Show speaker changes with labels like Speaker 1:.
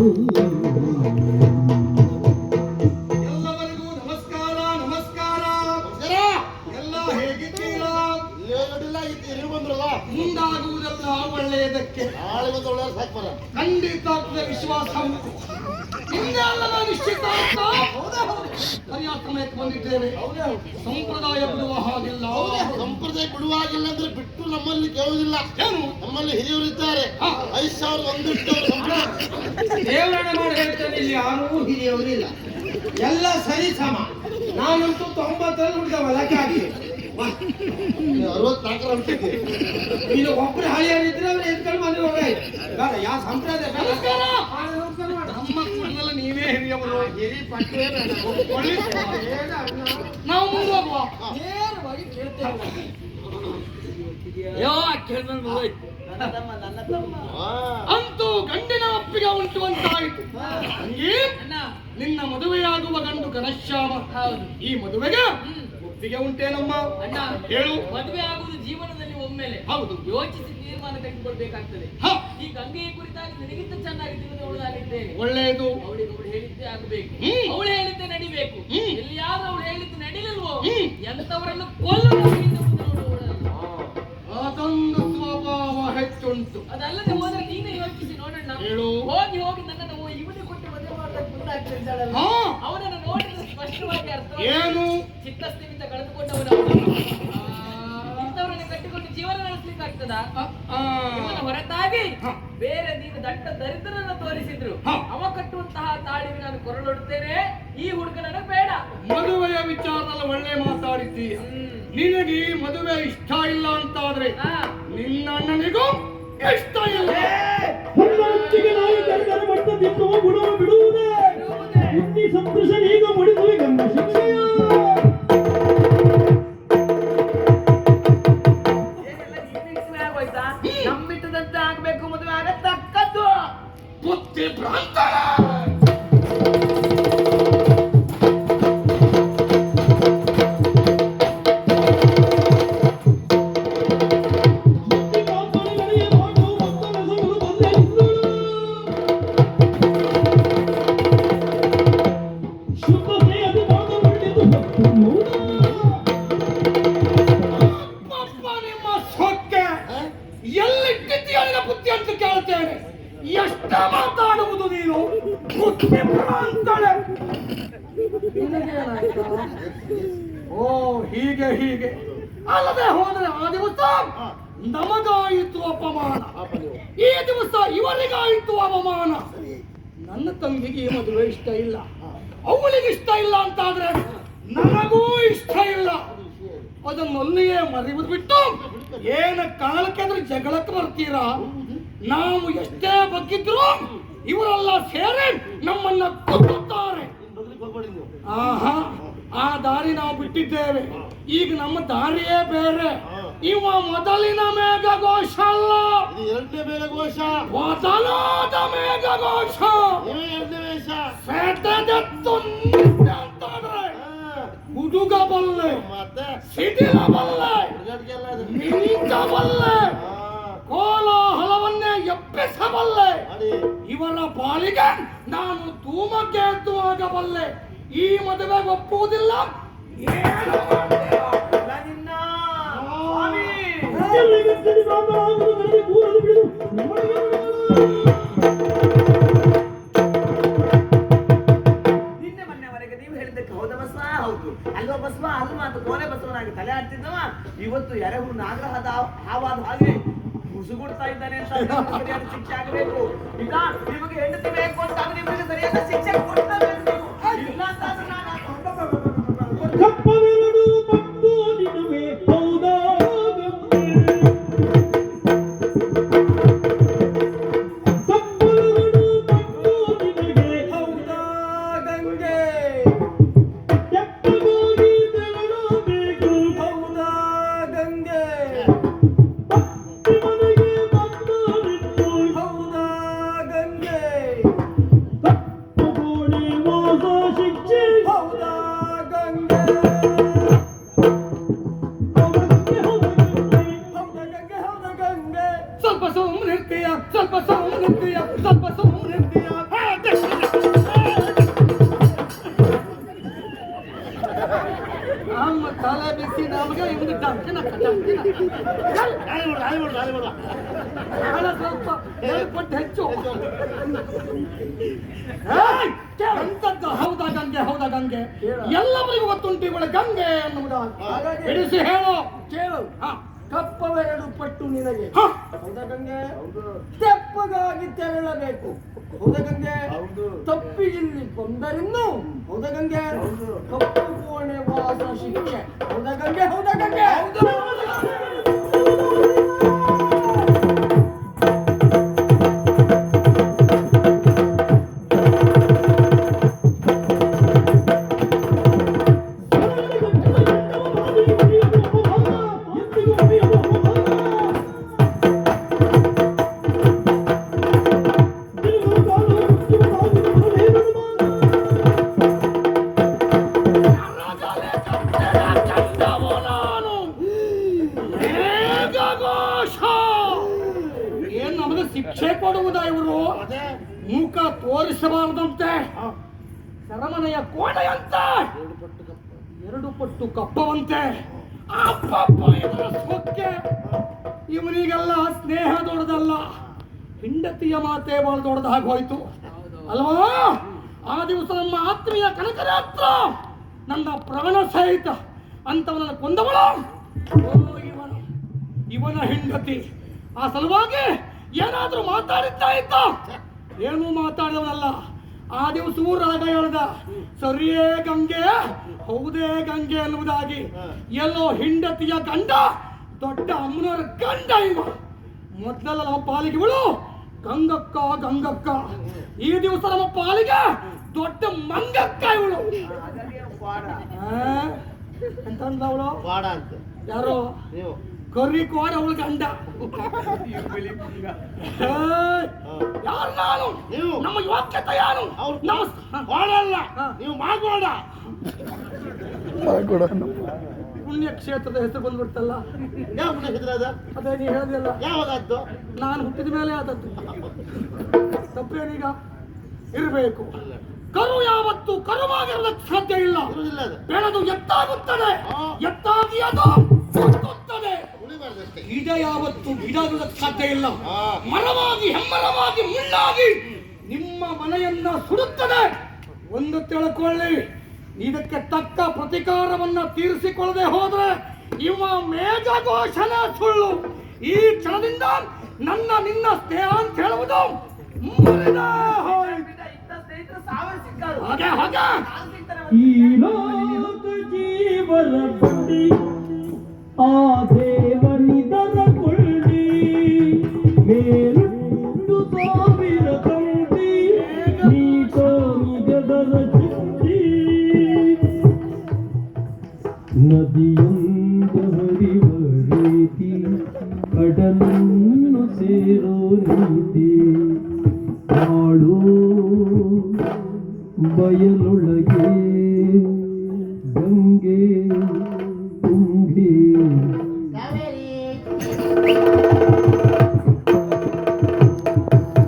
Speaker 1: Uhum. ಬಂದಿದ್ದೇವೆ ಸಂಪ್ರದಾಯ ಬಿಡುವ ಹಾಗಿಲ್ಲ
Speaker 2: ಸಂಪ್ರದಾಯ ಬಿಡುವಾಗಿಲ್ಲ ಅಂದ್ರೆ ಬಿಟ್ಟು ನಮ್ಮಲ್ಲಿ ಕೇಳುವುದಿಲ್ಲ
Speaker 1: ಏನು
Speaker 2: ನಮ್ಮಲ್ಲಿ ಹಿರಿಯರು ಇದ್ದಾರೆ ಐದು ಸಾವಿರದ ಸಂಪ್ರದಾಯ
Speaker 3: ದೇವರನ್ನ ಮಾಡಿ ಇಲ್ಲಿ ಯಾರೂ ಹಿರಿಯವರಿಲ್ಲ ಎಲ್ಲ ಸರಿ ಸಮ ನಾನಂತೂ ತೊಂಬತ್ತರಲ್ಲಿ ಹುಡುಗ ಲೆಕ್ಕ ಹಾಕಿ
Speaker 2: ಅರವತ್ನಾಲ್ಕರ ಅಂತಿದ್ದೆ
Speaker 3: ನೀನು ಒಬ್ಬರು ಅವ್ರು ಎಂತ ಮನೆ ಹೋಗಾಯ್ತು ಯಾವ ಸಂಪ್ರದಾಯ ಬೇಡ.
Speaker 1: ನಮಸ್ಕಾರ.
Speaker 3: ಆ, ನಮಸ್ಕಾರ ಮಾಡು.
Speaker 1: ನಮ್ಮ ಕುಟುಂಬದಲ್ಲಿ ನೀವೇ ಹಿರಿಯವರು
Speaker 3: ಹಿರಿ ಪಟ್ಟುವೇ ಬೇಡ. ನೇರವಾಗಿ ಕೇಳ್ತೇವೆ.
Speaker 1: ಅಂತೂ ಗಂಡಿನ ಒಪ್ಪಿಗೆ ಉಂಟು ಅಂತಾಯಿತು ತಂಗಿ ನಿನ್ನ ಮದುವೆಯಾಗುವ ಗಂಡು ಘನಶ್ಯಾಮ ಈ ಮದುವೆಗೆ ಒಪ್ಪಿಗೆ ಉಂಟೇನಮ್ಮ?
Speaker 4: ಅಣ್ಣ
Speaker 1: ಹೇಳು.
Speaker 4: ಮದುವೆ ಆಗುವುದು ಜೀವನದಲ್ಲಿ ಒಮ್ಮೆಲೆ.
Speaker 1: ಹೌದು.
Speaker 4: ಯೋಚಿಸಿ ತೀರ್ಮಾನ ತೆಗೆದುಕೊಳ್ಬೇಕಾಗ್ತದೆ. ಈ ಗಂಗೆಯ ಕುರಿತಾಗಿ ನಿನಗಿಂತ ಚೆನ್ನಾಗಿ ತಿಳಿದವಳಾಗಿದ್ದೇನೆ
Speaker 1: ಒಳ್ಳೆಯದು.
Speaker 4: ಅವಳಿಗೆ ಅವಳು ಹೇಳಿದ್ದೆ ಆಗಬೇಕು.
Speaker 1: ಹ್ಮ್.
Speaker 4: ಅವಳು ಹೇಳಿದ್ದೆ ನಡಿಬೇಕು.
Speaker 1: ಹ್ಮ್.
Speaker 4: ಎಲ್ಲಿಯಾದ್ರೂ ಅವಳು ಹೇಳಿದ್ದು ನಡಿಲಿಲ್ವೋ. ಎಂತವರನ್ನು ಕೊಲ್ಲುವ
Speaker 1: ಹೆಚ್ಚುಂಟು
Speaker 4: ಅದಲ್ಲದೆ ಹೋದ್ರೆ ನೀನೇ ಯೋಚಿಸಿ ನೋಡೋಣ
Speaker 1: ಹೇಳು.
Speaker 4: ಹೋಗಿ ಹೋಗಿ ನನ್ನನ್ನು ಇವನಿಗೆ ಕೊಟ್ಟು ಮದುವೆ ಮಾಡಕ್ಕೆ ಮುಂದಾಗ್ತಾ ಇದ್ದಾಳಲ್ಲ
Speaker 1: ಹಾ.
Speaker 4: ಅವನನ್ನು ನೋಡಿದ್ರೆ ಸ್ಪಷ್ಟವಾಗಿ ಅರ್ಥ
Speaker 1: ಏನು?
Speaker 4: ಚಿತ್ತಸ್ಥಿಮಿತ ಕಳೆದುಕೊಂಡವನು ಇಂಥವರನ್ನು ಕಟ್ಟಿಕೊಂಡು ಜೀವನ ನಡೆಸ್ಲಿಕ್ಕೆ ಆಗ್ತದ ಇವನ ಹೊರತಾಗಿ ಬೇರೆ ನೀನು ದಟ್ಟ ದರಿದ್ರನ್ನ ತೋರಿಸಿದ್ರು. ಅವ ಕಟ್ಟುವಂತಹ ತಾಳಿಗೆ ನಾನು ಕೊರಳೊಡ್ತೇನೆ. ಈ ಹುಡುಗ ನನಗೆ ಬೇಡ.
Speaker 1: ಮದುವೆಯ ವಿಚಾರದಲ್ಲಿ ಒಳ್ಳೆ ಮಾತಾಡಿದ್ದೀಯ. ನಿನಗೆ ಮದುವೆ ಇಷ್ಟ ಇಲ್ಲ ಅಂತಾದ್ರೆ
Speaker 4: ಹಾ.
Speaker 1: ನಿನ್ನ ಅಣ್ಣನಿಗೂ ಇಷ್ಟ ಇಲ್ಲೇ
Speaker 5: ಹೊರನಾಚಿಗೆ ನಾಯಿ ಕರೆದರೆ ಮಟ್ಟ ತಿನ್ನುವ ಗುಣವ ಬಿಡುವುದೇ? ಬುದ್ಧಿ ಸಂತೋಷನೀಗ ಮುಡಿದು ಗಂಧ ಶಿಕ್ಷೆಯ
Speaker 4: ನಮ್ಮಿಟ್ಟದಂತೆ ಆಗ್ಬೇಕು ಮದುವೆ ಆಗತ್ತಕ್ಕದ್ದು
Speaker 1: ಬುದ್ಧಿ ಭ್ರಾಂತರ. ಎಷ್ಟ ಮಾತಾಡುವುದು ನೀನು ನಿನಗೇನಾಯ್ತು? ಓ, ಹೀಗೆ ಹೀಗೆ. ಅಲ್ಲದೆ ಹೋದರೆ ಆ ದಿವಸ ನಮಗಾಯಿತು ಅಪಮಾನ. ಈ ದಿವಸ ಇವರಿಗಾಯಿತು ಅವಮಾನ. ನನ್ನ ತಂಗಿಗೆ ಮದುವೆ ಇಷ್ಟ ಇಲ್ಲ. ಅವಳಿಗೆ ಇಷ್ಟ ಇಲ್ಲ ಅಂತಾದ್ರೆ ನನಗೂ ಇಷ್ಟ ಇಲ್ಲ. ಅದನ್ನೊಲ್ಲಿಯೇ ಮರಿಬಿಟ್ಟು ಏನ ಕಾಲಕ್ಕೆ ಅಂದ್ರೆ ಜಗಳಕ್ಕೆ ಬರ್ತೀರಾ? ನಾವು ಎಷ್ಟೇ ಬಗ್ಗಿದ್ರು ಇವರೆಲ್ಲ ಸೇರಿ ನಮ್ಮನ್ನ ಕೊಲ್ಲುತ್ತಾರೆ. ಆಹಾ ಆ ದಾರಿ ನಾವು ಬಿಟ್ಟಿದ್ದೇವೆ. ಈಗ ನಮ್ಮ ದಾರಿಯೇ ಬೇರೆ. ಇವ ಮೊದಲಿನ ಮೇಘ ಘೋಷ ಅಲ್ಲ
Speaker 2: ಎರಡನೇ ಬೇರೆ ಘೋಷ
Speaker 1: ಮೊದಲಾದ ಮೇಘ ಘೋಷ ಸೆಟೆದೆತ್ತು. ಹುಡುಗ ಬಲ್ಲೆ
Speaker 2: ಮತ್ತೆ?
Speaker 1: ಸಿಡಿಲ ಬಲ್ಲೆ.
Speaker 5: ನಮ್ಮೊಳಗೆ ಬಿಡು.
Speaker 6: ನಿನ್ನೆ ಮೊನ್ನೆವರೆಗೆ ನೀವು ಹೇಳಿದ್ದಕ್ಕೆ ಹೌದ ಬಸವ ಹೌದು. ಅಲ್ವಾ ಬಸ್ವಾ ಅಲ್ವಾ ಅಂತ ಕೋನೆ ಬಸವನಾಗಿ ತಲೆ ಆಡ್ತಿದ್ದವ. ಇವತ್ತು ಎರೆಹುಳು ನಾಗರಹದ ಹಾವಾದ ಹಾಗೆ ಮುಸುಗುಡ್ತಾ ಇದ್ದಾನೆ ಅಂತ ಶಿಕ್ಷೆ ಆಗಬೇಕು. ಈಗ ನಿಮಗೆ ಹೆಂಡತಿ ಬೇಕು ಅಂತ ನಿಮಗೆ ಸರಿಯಾದ ಶಿಕ್ಷೆ ಕೊಡ್ತಬೇಕು
Speaker 5: ಸ್ವಲ್ಪ
Speaker 3: ಸುಮ್ಮನಿರ್ತೀಯ ಸ್ವಲ್ಪ
Speaker 5: ಸುಮ್ಮನಿರ್ತೀಯ ಸ್ವಲ್ಪ ಸುಮ್ಮನಿರ್ತೀಯ
Speaker 3: ನಮ್ಮ ತಲೆ
Speaker 5: ಬಿಸಿ
Speaker 1: ನಮಗೆ ಇವನು ಡಂಕಿನ ಹಣ ಸ್ವಲ್ಪ ಹೇಳ್ಕೊಟ್ಟು ಹೆಚ್ಚು. ಎಂತದ್ದು? ಹೌದಾ ಗಂಗೆ ಹೌದಾ ಗಂಗೆ? ಎಲ್ಲವರಿಗೂ ಗೊತ್ತುಂಟು ಇವಳ ಗಂಗೆ ಅನ್ನುವುದ ಬಿಡಿಸಿ ಹೇಳು.
Speaker 5: ಕೇಳು.
Speaker 1: ಹಾ.
Speaker 5: ಕಪ್ಪವೆರಡು ಪಟ್ಟು ನಿನಗೆ. ಹೌದಾ ಗಂಗೆ? ತೆಪ್ಪಗಾಗಿ ತೆರಳಬೇಕು. ಹೌದ ಗಂಗೆ? ತಪ್ಪಿಗಿಲ್ಲಿ ಬಂದರಿನ್ನು ಹೌದ ಗಂಗೆ? ಕಪ್ಪು ಕೋಣೆ ವಾಸ ಶಿಕ್ಷೆ. ಹೌದ ಗಂಗೆ? ಹೌದ ಗಂಗೆ?
Speaker 1: ಸರಮನೆಯ ಕೋಣೆಯಂತ ಎರಡು ಪಟ್ಟು ಕಪ್ಪವಂತೆ ಎರಡು ಪಟ್ಟು ಕಪ್ಪವಂತೆ. ಇವನಿಗೆಲ್ಲ ಸ್ನೇಹ ದೊಡ್ಡದಲ್ಲ. ಹಿಂಡತಿಯ ಮಾತೆ ಬಹಳ ದೊಡ್ಡದಾಗಿ ಹೋಯ್ತು. ಅಲ್ವಾ? ಆ ದಿವಸ ನಮ್ಮ ಆತ್ಮೀಯ ಕನಕರಾತ್ರ ನನ್ನ ಪ್ರಾಣ ಸಹಿತ ಅಂತವನನ್ನು ಕೊಂದವಳು. ಇವನು. ಇವನ ಹೆಂಡತಿ. ಆ ಸಲುವಾಗಿ ಏನಾದ್ರೂ ಮಾತಾಡಿದ್ದ ಇದ್ದ ಏನೂ ಮಾತಾಡಿದವನಲ್ಲ. ಆ ದಿವಸ ರಾಗ ಹೇಳ್ದ ಸರಿಯೇ ಗಂಗೆ ಹೌದೇ ಗಂಗೆ ಅನ್ನುವುದಾಗಿ ಎಲ್ಲೋ ಹಿಂಡತಿಯ ಗಂಡ ದೊಡ್ಡ ಅಮ್ಮನವರ ಗಂಡ ಇವ. ಮೊದಲೆಲ್ಲ ನಮ್ಮ ಪಾಲಿಗೆ ಇವಳು ಗಂಗಕ್ಕ ಗಂಗಕ್ಕ. ಈ ದಿವಸ ನಮ್ಮ ಪಾಲಿಗೆ ದೊಡ್ಡ ಮಂಗಕ್ಕ ಇವಳು. ಎಂತಂದ ಅವಳು? ಯಾರು?
Speaker 2: ನೀವು.
Speaker 1: ಕರಿ ಕೋರ ಅವಳು ಗಂಡ! ಯಾರು ನಾನು
Speaker 2: ನೀವು.
Speaker 1: ನಮ್ಮ ಯೋಗ್ಯತೆ ಯಾರು
Speaker 2: ಅವ್ರು
Speaker 1: ನಮ್ಮ
Speaker 2: ನೀವು
Speaker 1: ಹಾ.
Speaker 2: ನೀವು ಮಾಗೋಡ.
Speaker 1: ಪುಣ್ಯಕ್ಷೇತ್ರದ ಹೆಸರು ಬಂದ್ಬಿಡ್ತಲ್ಲ.
Speaker 2: ಯಾವ ಪುಣ್ಯ ಅದ?
Speaker 1: ಅದೇ ನೀ ಹೇಳಿದೆಲ್ಲ
Speaker 2: ಯಾವಾಗದ್ದು?
Speaker 1: ನಾನು ಹುಟ್ಟಿದ ಮೇಲೆ ಆದದ್ದು. ತಪ್ಪೇನೀಗ? ಇರಬೇಕು. ಕರು ಯಾವತ್ತು ಕರುವಾಗಿರಲು ಸಾಧ್ಯ ಇಲ್ಲ. ಬೆಳೆದು ಎತ್ತಾಗುತ್ತದೆ. ಎತ್ತಾಗಿ ಅದು ಗಿಡ ಸಾಧ್ಯ ಇಲ್ಲ. ಮರವಾಗಿ ಹೆಮ್ಮರವಾಗಿ ಮುಳ್ಳಾಗಿ ನಿಮ್ಮ ಮನೆಯನ್ನ ಸುಡುತ್ತದೆ. ಒಂದು ತಿಳ್ಕೊಳ್ಳಿ. ಇದಕ್ಕೆ ತಕ್ಕ ಪ್ರತಿಕಾರವನ್ನ ತೀರಿಸಿಕೊಳ್ಳದೆ ಹೋದ್ರೆ ನಿಮ್ಮ ಮೇಜ ಘೋಷಣೆ ಸುಳ್ಳು. ಈ ಕ್ಷಣದಿಂದ ನನ್ನ ನಿನ್ನ ಸ್ನೇಹ ಅಂತ ಹೇಳುವುದು ಹಾಗೆ ಹಾಗೆ.
Speaker 5: ಈ ಲೋಕ ಜೀವನ ಆ ದೇವನಿದರ ಸೇರೋ ನೀತಿ ಬಾಳು ಬಯಲೊಳಗೆ